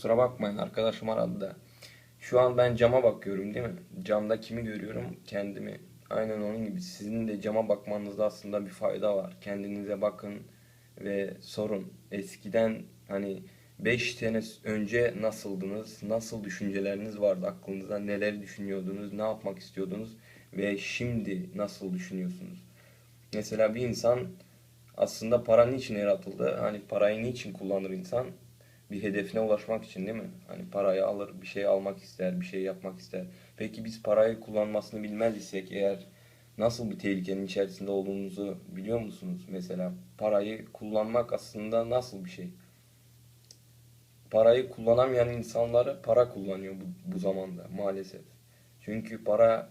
kusura bakmayın arkadaşım aradı da. Şu an ben cama bakıyorum değil mi? Camda kimi görüyorum? Kendimi. Aynen onun gibi. Sizin de cama bakmanızda aslında bir fayda var. Kendinize bakın ve sorun. Eskiden hani 5 sene önce nasıldınız? Nasıl düşünceleriniz vardı aklınızda? Neler düşünüyordunuz? Ne yapmak istiyordunuz? Ve şimdi nasıl düşünüyorsunuz? Mesela bir insan aslında para niçin yaratıldı? Hani parayı niçin kullanır insan? Bir hedefine ulaşmak için değil mi? Hani parayı alır, bir şey almak ister, bir şey yapmak ister. Peki biz parayı kullanmasını bilmez isek eğer nasıl bir tehlikenin içerisinde olduğumuzu biliyor musunuz? Mesela parayı kullanmak aslında nasıl bir şey? Parayı kullanamayan insanları para kullanıyor bu, bu zamanda maalesef. Çünkü para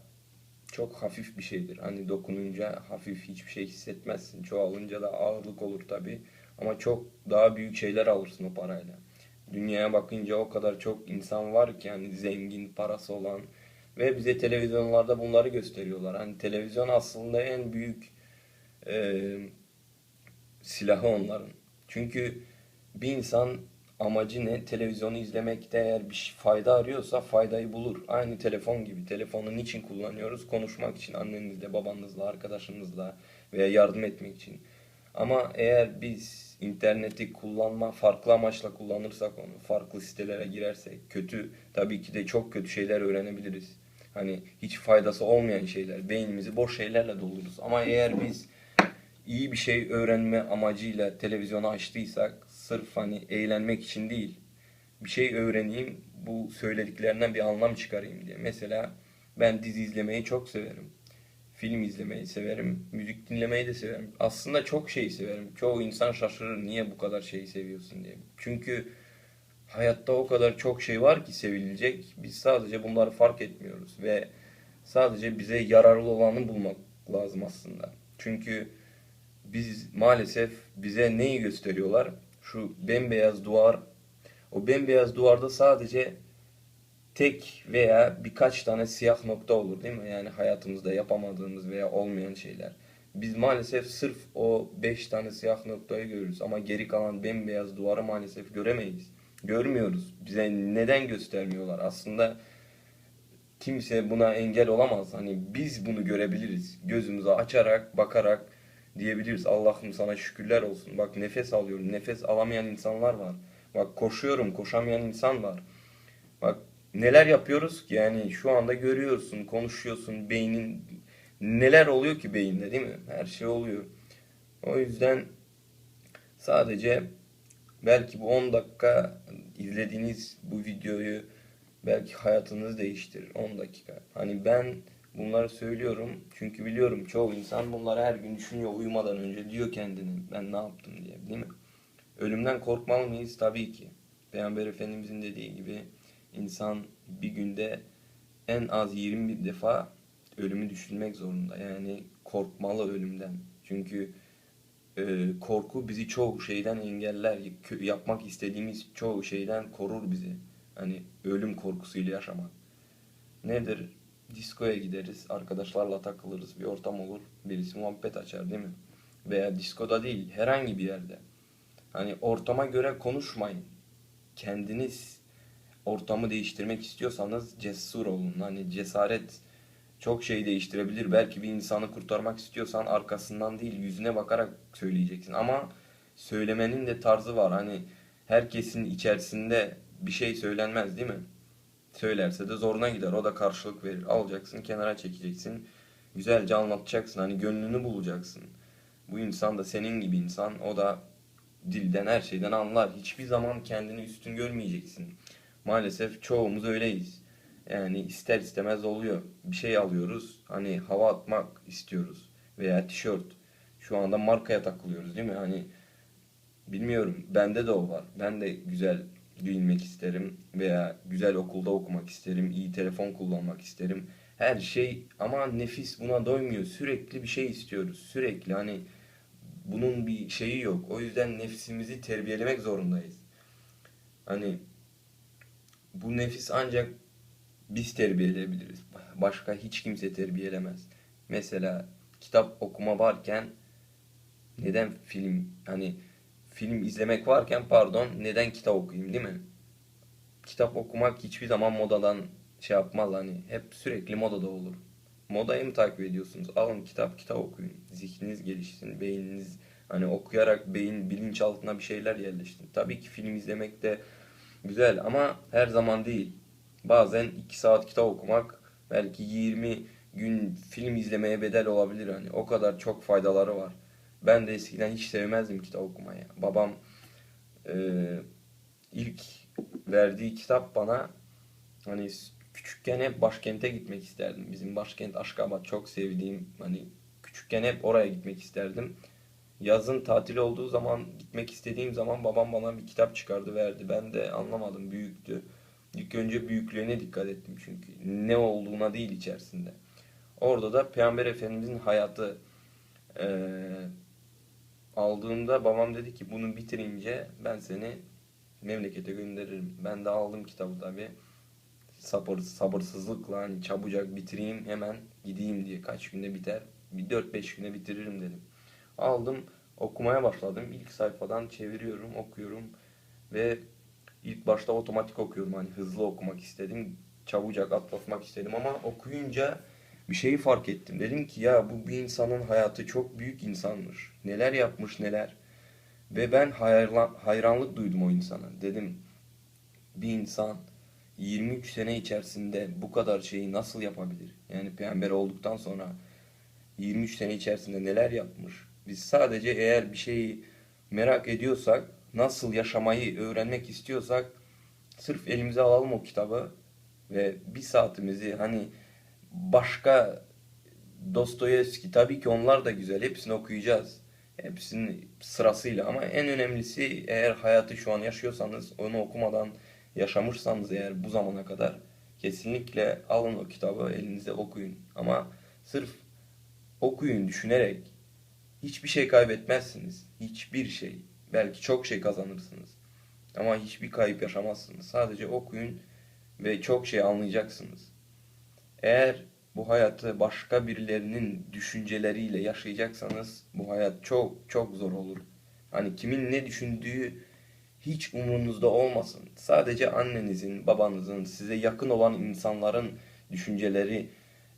çok hafif bir şeydir. Hani dokununca hafif hiçbir şey hissetmezsin. Çoğalınca da ağırlık olur tabii. Ama çok daha büyük şeyler alırsın o parayla. Dünyaya bakınca o kadar çok insan var ki hani zengin, parası olan ve bize televizyonlarda bunları gösteriyorlar. Hani televizyon aslında en büyük e, silahı onların. Çünkü bir insan amacı ne? Televizyonu izlemekte eğer bir fayda arıyorsa faydayı bulur. Aynı telefon gibi. Telefonu niçin kullanıyoruz? Konuşmak için annenizle, babanızla, arkadaşınızla veya yardım etmek için. Ama eğer biz interneti kullanma, farklı amaçla kullanırsak onu, farklı sitelere girersek, kötü, tabii ki de çok kötü şeyler öğrenebiliriz. Hani hiç faydası olmayan şeyler, beynimizi boş şeylerle doldururuz. Ama eğer biz iyi bir şey öğrenme amacıyla televizyonu açtıysak sırf hani eğlenmek için değil bir şey öğreneyim bu söylediklerinden bir anlam çıkarayım diye. Mesela ben dizi izlemeyi çok severim. Film izlemeyi severim. Müzik dinlemeyi de severim. Aslında çok şey severim. Çoğu insan şaşırır niye bu kadar şeyi seviyorsun diye. Çünkü hayatta o kadar çok şey var ki sevilecek. Biz sadece bunları fark etmiyoruz ve sadece bize yararlı olanı bulmak lazım aslında. Çünkü biz maalesef bize neyi gösteriyorlar? Şu bembeyaz duvar. O bembeyaz duvarda sadece tek veya birkaç tane siyah nokta olur değil mi? Yani hayatımızda yapamadığımız veya olmayan şeyler. Biz maalesef sırf o beş tane siyah noktayı görürüz ama geri kalan bembeyaz duvarı maalesef göremeyiz. Görmüyoruz. Bize neden göstermiyorlar? Aslında kimse buna engel olamaz. Hani biz bunu görebiliriz. Gözümüzü açarak, bakarak diyebiliriz. Allah'ım sana şükürler olsun. Bak nefes alıyorum. Nefes alamayan insanlar var. Bak koşuyorum. Koşamayan insan var. Bak neler yapıyoruz ki yani şu anda görüyorsun, konuşuyorsun. Beynin neler oluyor ki beyinde değil mi? Her şey oluyor. O yüzden sadece belki bu 10 dakika izlediğiniz bu videoyu belki hayatınızı değiştirir 10 dakika. Hani ben bunları söylüyorum çünkü biliyorum çoğu insan bunları her gün düşünüyor uyumadan önce diyor kendine ben ne yaptım diye değil mi? Ölümden korkmalı mıyız? Tabii ki. Peygamber Efendimizin dediği gibi insan bir günde en az 21 defa ölümü düşünmek zorunda. Yani korkmalı ölümden. Çünkü e, korku bizi çoğu şeyden engeller. Yapmak istediğimiz çoğu şeyden korur bizi. Hani ölüm korkusuyla yaşamak. Nedir? Diskoya gideriz, arkadaşlarla takılırız, bir ortam olur, birisi muhabbet açar değil mi? Veya diskoda değil, herhangi bir yerde. Hani ortama göre konuşmayın. Kendiniz ortamı değiştirmek istiyorsanız cesur olun. Hani cesaret çok şey değiştirebilir. Belki bir insanı kurtarmak istiyorsan arkasından değil yüzüne bakarak söyleyeceksin. Ama söylemenin de tarzı var. Hani herkesin içerisinde bir şey söylenmez değil mi? Söylerse de zoruna gider. O da karşılık verir. Alacaksın, kenara çekeceksin. Güzelce anlatacaksın. Hani gönlünü bulacaksın. Bu insan da senin gibi insan. O da dilden her şeyden anlar. Hiçbir zaman kendini üstün görmeyeceksin. Maalesef çoğumuz öyleyiz. Yani ister istemez oluyor. Bir şey alıyoruz. Hani hava atmak istiyoruz. Veya tişört. Şu anda markaya takılıyoruz değil mi? Hani bilmiyorum. Bende de o var. Ben de güzel giyinmek isterim. Veya güzel okulda okumak isterim. iyi telefon kullanmak isterim. Her şey ama nefis buna doymuyor. Sürekli bir şey istiyoruz. Sürekli hani bunun bir şeyi yok. O yüzden nefsimizi terbiyelemek zorundayız. Hani bu nefis ancak biz terbiyeleyebiliriz. Başka hiç kimse terbiyelemez. Mesela kitap okuma varken neden film hani film izlemek varken pardon neden kitap okuyayım değil mi? kitap okumak hiçbir zaman modadan şey yapmaz hani hep sürekli modada olur. Modayı mı takip ediyorsunuz? Alın kitap kitap okuyun. Zihniniz gelişsin, beyniniz hani okuyarak beyin bilinçaltına bir şeyler yerleşsin. Tabii ki film izlemek de güzel ama her zaman değil. Bazen 2 saat kitap okumak belki 20 gün film izlemeye bedel olabilir hani. O kadar çok faydaları var. Ben de eskiden hiç sevmezdim kitap okumayı. Babam eee, ilk verdiği kitap bana hani küçükken hep başkente gitmek isterdim. Bizim başkent Aşkabat çok sevdiğim hani küçükken hep oraya gitmek isterdim. Yazın tatil olduğu zaman gitmek istediğim zaman babam bana bir kitap çıkardı verdi. Ben de anlamadım büyüktü. İlk önce büyüklüğüne dikkat ettim çünkü. Ne olduğuna değil içerisinde. Orada da Peygamber Efendimizin hayatı eee, aldığımda babam dedi ki bunu bitirince ben seni memlekete gönderirim. Ben de aldım kitabı tabii. Sabır, sabırsızlıkla hani çabucak bitireyim hemen gideyim diye. Kaç günde biter? Bir 4-5 günde bitiririm dedim. Aldım okumaya başladım. İlk sayfadan çeviriyorum, okuyorum ve ilk başta otomatik okuyorum. Hani hızlı okumak istedim. Çabucak atlatmak istedim ama okuyunca bir şeyi fark ettim. Dedim ki ya bu bir insanın hayatı çok büyük insanmış. Neler yapmış neler. Ve ben hayran, hayranlık duydum o insana. Dedim bir insan 23 sene içerisinde bu kadar şeyi nasıl yapabilir? Yani peygamber olduktan sonra 23 sene içerisinde neler yapmış? Biz sadece eğer bir şeyi merak ediyorsak, nasıl yaşamayı öğrenmek istiyorsak sırf elimize alalım o kitabı ve bir saatimizi hani başka Dostoyevski tabii ki onlar da güzel. Hepsini okuyacağız. Hepsinin sırasıyla ama en önemlisi eğer hayatı şu an yaşıyorsanız onu okumadan yaşamışsanız eğer bu zamana kadar kesinlikle alın o kitabı elinize okuyun. Ama sırf okuyun düşünerek hiçbir şey kaybetmezsiniz. Hiçbir şey. Belki çok şey kazanırsınız. Ama hiçbir kayıp yaşamazsınız. Sadece okuyun ve çok şey anlayacaksınız. Eğer bu hayatı başka birilerinin düşünceleriyle yaşayacaksanız bu hayat çok çok zor olur. Hani kimin ne düşündüğü hiç umurunuzda olmasın. Sadece annenizin, babanızın, size yakın olan insanların düşünceleri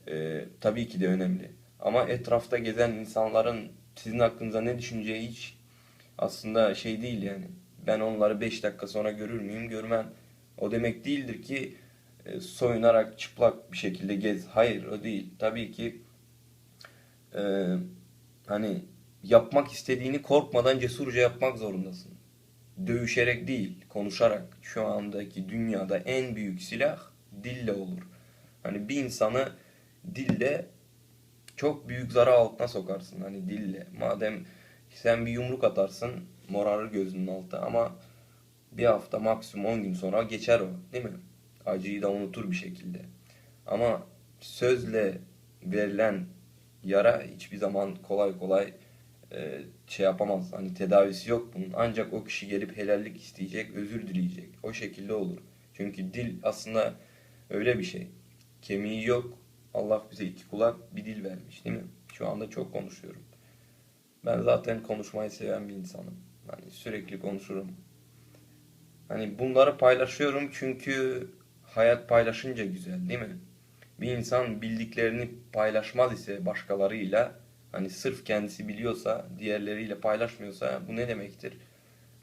e, tabii ki de önemli. Ama etrafta gezen insanların sizin hakkınızda ne düşüneceği hiç aslında şey değil yani. Ben onları 5 dakika sonra görür müyüm? Görmem. O demek değildir ki e, soyunarak çıplak bir şekilde gez. Hayır o değil. Tabii ki e, hani yapmak istediğini korkmadan cesurca yapmak zorundasın. Dövüşerek değil, konuşarak. Şu andaki dünyada en büyük silah dille olur. Hani bir insanı dille çok büyük zarar altına sokarsın. Hani dille. Madem sen bir yumruk atarsın morarır gözünün altı ama bir hafta maksimum 10 gün sonra geçer o. Değil mi? Acıyı da unutur bir şekilde. Ama sözle verilen yara hiçbir zaman kolay kolay e, şey yapamaz. Hani tedavisi yok bunun. Ancak o kişi gelip helallik isteyecek, özür dileyecek. O şekilde olur. Çünkü dil aslında öyle bir şey. Kemiği yok. Allah bize iki kulak bir dil vermiş değil mi? Şu anda çok konuşuyorum. Ben zaten konuşmayı seven bir insanım. Hani sürekli konuşurum. Hani bunları paylaşıyorum çünkü hayat paylaşınca güzel değil mi? Bir insan bildiklerini paylaşmaz ise başkalarıyla hani sırf kendisi biliyorsa diğerleriyle paylaşmıyorsa bu ne demektir?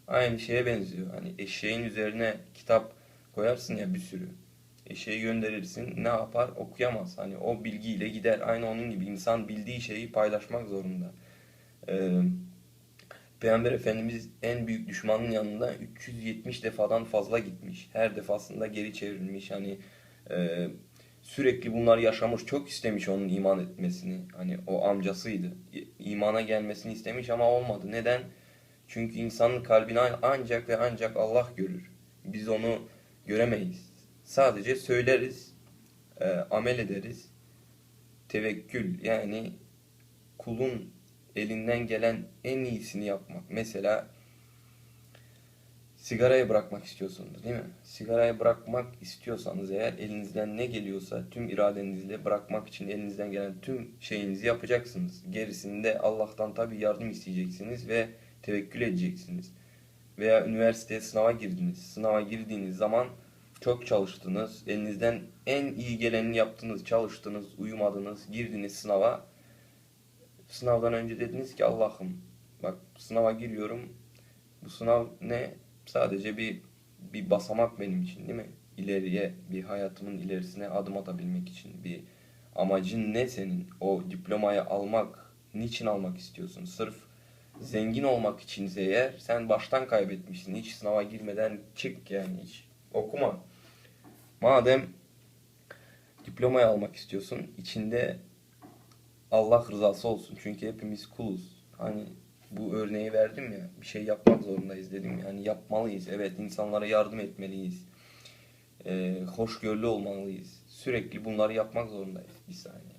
Aynı şeye benziyor. Hani eşeğin üzerine kitap koyarsın ya bir sürü. Eşeği gönderirsin ne yapar? Okuyamaz. Hani o bilgiyle gider. Aynı onun gibi insan bildiği şeyi paylaşmak zorunda. Ee, Peygamber Efendimiz en büyük düşmanın yanında 370 defadan fazla gitmiş. Her defasında geri çevrilmiş. Hani e, sürekli bunlar yaşamış. Çok istemiş onun iman etmesini. Hani o amcasıydı. İmana gelmesini istemiş ama olmadı. Neden? Çünkü insanın kalbini ancak ve ancak Allah görür. Biz onu göremeyiz. Sadece söyleriz, e, amel ederiz. Tevekkül yani kulun elinden gelen en iyisini yapmak. Mesela sigarayı bırakmak istiyorsunuz değil mi? Sigarayı bırakmak istiyorsanız eğer elinizden ne geliyorsa tüm iradenizle bırakmak için elinizden gelen tüm şeyinizi yapacaksınız. Gerisinde Allah'tan tabi yardım isteyeceksiniz ve tevekkül edeceksiniz. Veya üniversiteye sınava girdiniz. Sınava girdiğiniz zaman Çok çalıştınız. Elinizden en iyi geleni yaptınız. Çalıştınız, uyumadınız, girdiniz sınava. Sınavdan önce dediniz ki Allah'ım bak sınava giriyorum. Bu sınav ne? Sadece bir bir basamak benim için değil mi? İleriye, bir hayatımın ilerisine adım atabilmek için bir amacın ne senin? O diplomayı almak, niçin almak istiyorsun? Sırf zengin olmak içinse eğer sen baştan kaybetmişsin. Hiç sınava girmeden çık yani hiç okuma. Madem diplomayı almak istiyorsun, içinde Allah rızası olsun. Çünkü hepimiz kuluz. Hani bu örneği verdim ya, bir şey yapmak zorundayız dedim. Yani yapmalıyız. Evet, insanlara yardım etmeliyiz. Ee, hoşgörülü olmalıyız. Sürekli bunları yapmak zorundayız. Bir saniye.